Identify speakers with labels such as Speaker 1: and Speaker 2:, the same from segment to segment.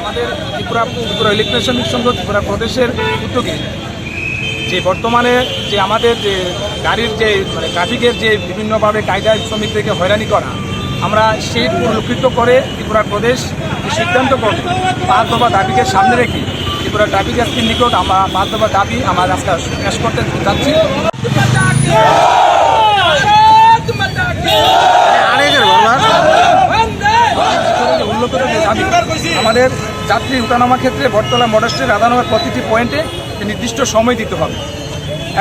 Speaker 1: আমাদের ত্রিপুরা ইলেকট্রিশিয়ান সংঘ, ত্রিপুরা প্রদেশের উদ্যোগে যে বর্তমানে যে আমাদের যে গাড়ির যে মানে ট্রাফিকের যে বিভিন্নভাবে কায়দায় শ্রমিকদেরকে হয়রানি করা, আমরা সেই পরিলক্ষিত করে ত্রিপুরা প্রদেশ সিদ্ধান্ত করবে, পাঁচ দফা দাবিকে সামনে রেখে ত্রিপুরা ট্রাফিক এসপির নিকট আমরা পাঁচ দফা দাবি আমার আজকে পেশ করতে যাচ্ছি উল্লেখিত যে দাবি আমাদের যাত্রী উঠানামা ক্ষেত্রে বটতলা মডেস্টের রাধানগর প্রতিটি পয়েন্টে নির্দিষ্ট সময় দিতে হবে।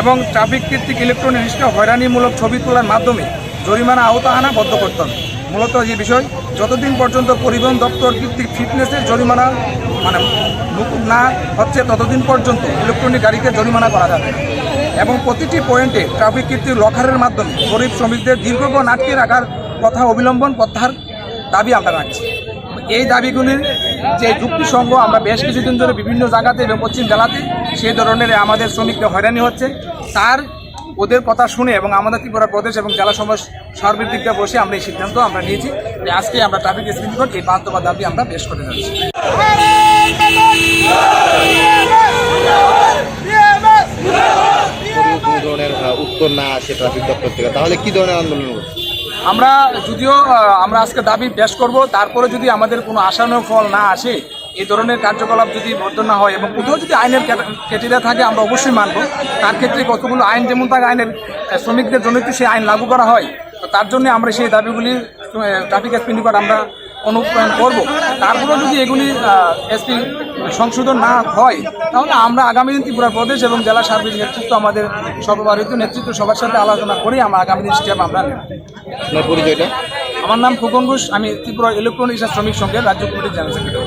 Speaker 1: এবং ট্রাফিক কর্তৃক ইলেকট্রনিক রিক্সা হয়রানিমূলক ছবি তোলার মাধ্যমে জরিমানা আওতা আনা বদ্ধ করতে হবে। মূলত যে বিষয়, যতদিন পর্যন্ত পরিবহন দপ্তর কর্তৃক ফিটনেসের জরিমানা মানে মুকুব না হচ্ছে, ততদিন পর্যন্ত ইলেকট্রনিক গাড়িকে জরিমানা করা যাবে এবং প্রতিটি পয়েন্টে ট্রাফিক কর্তৃক লকারের মাধ্যমে গরিব শ্রমিকদের দীর্ঘক্ষণ আটকে রাখার কথা অবিলম্বন প্রত্যাহার দাবি আমরা রাখছি। এই দাবিগুলির যে যুক্তিসঙ্গ আমরা বেশ কিছুদিন ধরে বিভিন্ন জায়গাতে এবং পশ্চিম জেলাতে সেই ধরনের আমাদের শ্রমিকদের হয়রানি হচ্ছে। তার ওদের কথা শুনে এবং আমাদের ত্রিপুরা প্রদেশ এবং জেলা সমাজ সার্বিক বসে আমরা এই সিদ্ধান্ত আমরা নিয়েছি যে আজকে আমরা ট্রাফিক স্ক্রিন এই দফা দাবি আমরা পেশ করে যাচ্ছি।
Speaker 2: ধরনের উত্তর না আসে ট্রাফিক দপ্তর থেকে, তাহলে কি ধরনের আন্দোলন
Speaker 1: আমরা যদিও আমরা আজকে দাবি পেশ করব, তারপরে যদি আমাদের কোনো আশানো ফল না আসে, এই ধরনের কার্যকলাপ যদি বর্জন না হয় এবং কোথাও যদি আইনের ক্যাটেরিয়া থাকে, আমরা অবশ্যই মানব। তার ক্ষেত্রে কতগুলো আইন, যেমন থাকে আইনের শ্রমিকদের জন্য সেই আইন লাগু করা হয় তার জন্য আমরা সেই দাবিগুলি ট্রাফিক এসপি নিকট আমরা অনুপ্রয়ণ করব। তারপরেও যদি এগুলি এসপি সংশোধন না হয় তাহলে আমরা আগামী দিন ত্রিপুরা প্রদেশ এবং জেলা সার্বিক নেতৃত্ব আমাদের সর্বভারতীয় নেতৃত্ব সবার সাথে আলোচনা করে আমরা আগামী দিন স্টেপ আমরা নেব।
Speaker 2: পরিচয়টা?
Speaker 1: আমার নাম ফুকন ঘোষ আমি ত্রিপুরা ইলেকট্রনিক্স শ্রমিক সংঘের রাজ্য কমিটির জেনারেল সেক্রেটারি